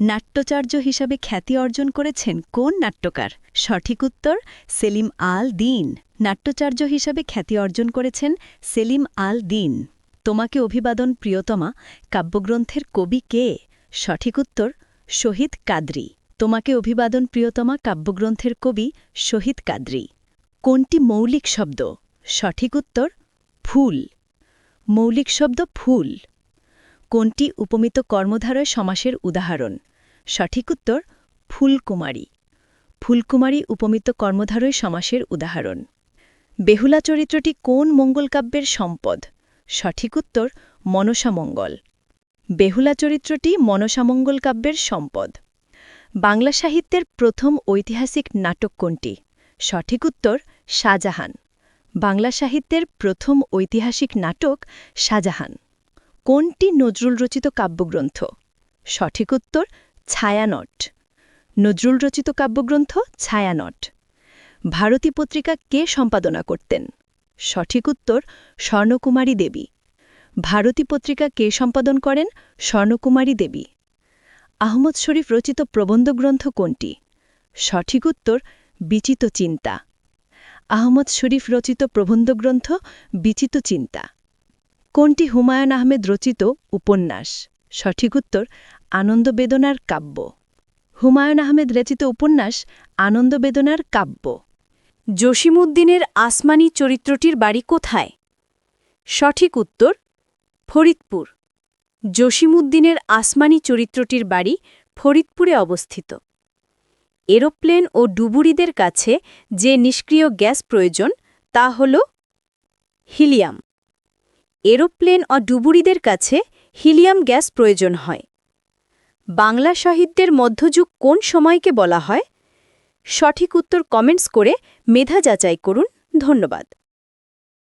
নাট্যচার্য হিসাবে খ্যাতি অর্জন করেছেন কোন নাট্যকার? সঠিক উত্তর, সেলিম আল দিন নাট্যচার্য হিসাবে খ্যাতি অর্জন করেছেন সেলিম আল দিন তোমাকে অভিবাদন, প্রিয়তমা, কাব্যগ্রন্থের কবি কে? সঠিক উত্তর, শহীদ কাদরি। তোমাকে অভিবাদন, প্রিয়তমা, কাব্যগ্রন্থের কবি শহীদ কাদরি। কোনটি মৌলিক শব্দ? সঠিক উত্তর, ফুল। মৌলিক শব্দ ফুল। কোনটি উপমিত কর্মধারয় সমাসের উদাহরণ? সঠিক উত্তর, ফুলকুমারী। ফুলকুমারী উপমিত কর্মধারয় সমাসের উদাহরণ। বেহুলা চরিত্রটি কোন মঙ্গলকাব্যের সম্পদ? সঠিক উত্তর মনসামঙ্গল বেহুলা চরিত্রটি মনসামঙ্গল কাব্যের সম্পদ। বাংলা সাহিত্যের প্রথম ঐতিহাসিক নাটক কোনটি? সঠিক উত্তর, শাহজাহান। বাংলা সাহিত্যের প্রথম ঐতিহাসিক নাটক শাহজাহান। কোনটি নজরুল রচিত কাব্যগ্রন্থ? সঠিক উত্তর, ছায়ানট। নজরুল রচিত কাব্যগ্রন্থ, ছায়ানট। ভারতী পত্রিকা কে সম্পাদনা করতেন? সঠিক উত্তর, স্বর্ণকুমারী দেবী। ভারতী পত্রিকা কে সম্পাদন করেন? স্বর্ণকুমারী দেবী। আহমদ শরীফ রচিত প্রবন্ধগ্রন্থ কোনটি? সঠিক উত্তর বিচিত চিন্তা। আহমদ শরীফ রচিত প্রবন্ধগ্রন্থ বিচিত চিন্তা। কোনটি হুমায়ুন আহমেদ রচিত উপন্যাস? সঠিক উত্তর, আনন্দবেদনার কাব্য। হুমায়ুন আহমেদ রচিত উপন্যাস, আনন্দবেদনার কাব্য। জসিমুদ্দিনের আসমানি চরিত্রটির বাড়ি কোথায়? সঠিক উত্তর, ফরিদপুর। জসিমুদ্দিনের আসমানি চরিত্রটির বাড়ি ফরিদপুরে অবস্থিত। এরোপ্লেন ও ডুবুরিদের কাছে যে নিষ্ক্রিয় গ্যাস প্রয়োজন, তা হল হিলিয়াম। এরোপ্লেন ও ডুবুরিদের কাছে হিলিয়াম গ্যাস প্রয়োজন হয়। বাংলা সাহিত্যের মধ্যযুগ কোন সময়কে বলা হয়? সঠিক উত্তর কমেন্টস করে মেধা যাচাই করুন। ধন্যবাদ।